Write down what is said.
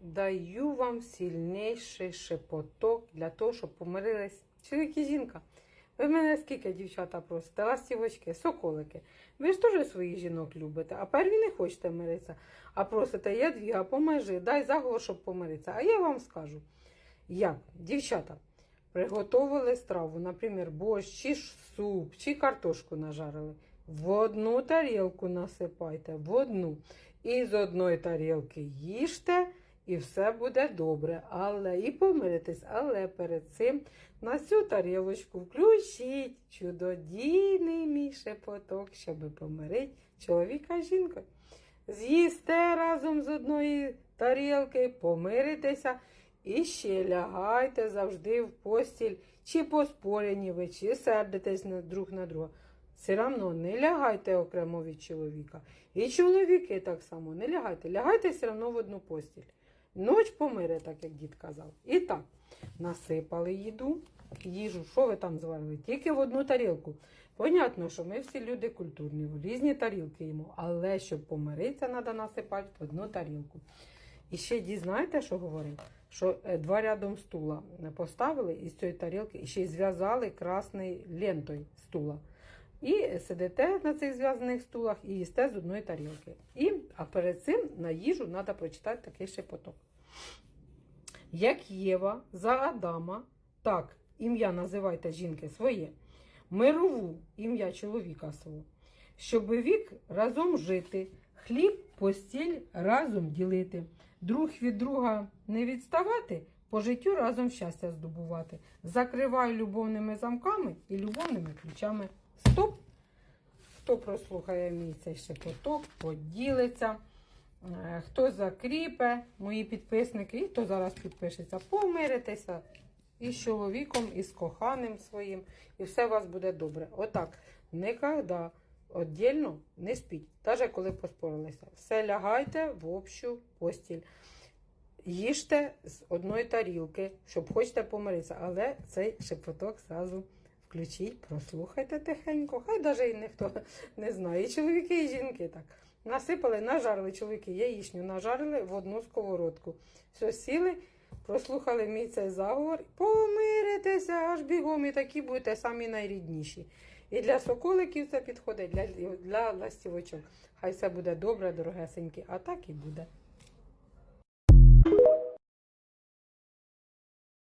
даю вам сильніший шепоток для того, щоб помирились чоловік і жінка. Ви в мене скільки, дівчата, просите? Ластівочки, соколики. Ви ж теж своїх жінок любите, а перві не хочете миритися. А просите, я двіга, поможи, дай заговор, щоб помиритися. А я вам скажу, як, дівчата, приготували страву, наприклад, борщ, чи суп, чи картошку нажарили. В одну тарілку насипайте, в одну. І з одної тарілки їжте, і все буде добре. Але і помиритесь. Але перед цим на цю тарілочку включіть чудодійний мій шепоток, щоб помирити чоловіка з жінкою. З'їсте разом з одної тарілки, помиритеся і ще лягайте завжди в постіль, чи поспорені ви, чи сердитесь друг на друга. Все одно не лягайте окремо від чоловіка. І чоловіки так само не лягайте. Лягайте все одно в одну постіль. Ноч помире, так як дід казав. І так, насипали їду, їжу, що ви там зварили? Тільки в одну тарілку. Понятно, що ми всі люди культурні, в різні тарілки їмо, але щоб помиритися, треба насипати в одну тарілку. І ще дід, що говорив? Що е, два рядом стула поставили із цієї тарілки і ще й зв'язали красною лентою стула. І сидите на цих зв'язаних стулах і їсте з одної тарілки. І, а перед цим на їжу треба прочитати такий шепоток. Як Єва за Адама, так, ім'я називайте жінки своє, мирову ім'я чоловіка свого, щоб вік разом жити, хліб, постіль разом ділити, друг від друга не відставати, по життю разом щастя здобувати. Закривай любовними замками і любовними ключами. Стоп! Хто прослухає мій цей шепоток, поділиться. Е, Хто закріпе, мої підписники, і хто зараз підпишеться, помиритеся і з чоловіком, і з коханим своїм, і все у вас буде добре. Отак, ніколи віддільно не спіть, навіть коли поспорилися. Все лягайте в общу постіль. Їжте з одної тарілки, щоб хочете помиритися, але цей шепоток зразу включіть, прослухайте тихенько. Хай навіть ніхто не знає. І чоловіки, і жінки так. Насипали, нажарили чоловіки яєчню, нажарили в одну сковородку. Все, сіли, прослухали мій цей заговор, помиритеся аж бігом, і такі будете самі найрідніші. І для соколиків це підходить, для, для ластівочок. Хай все буде добре, дорогесенькі, а так і буде.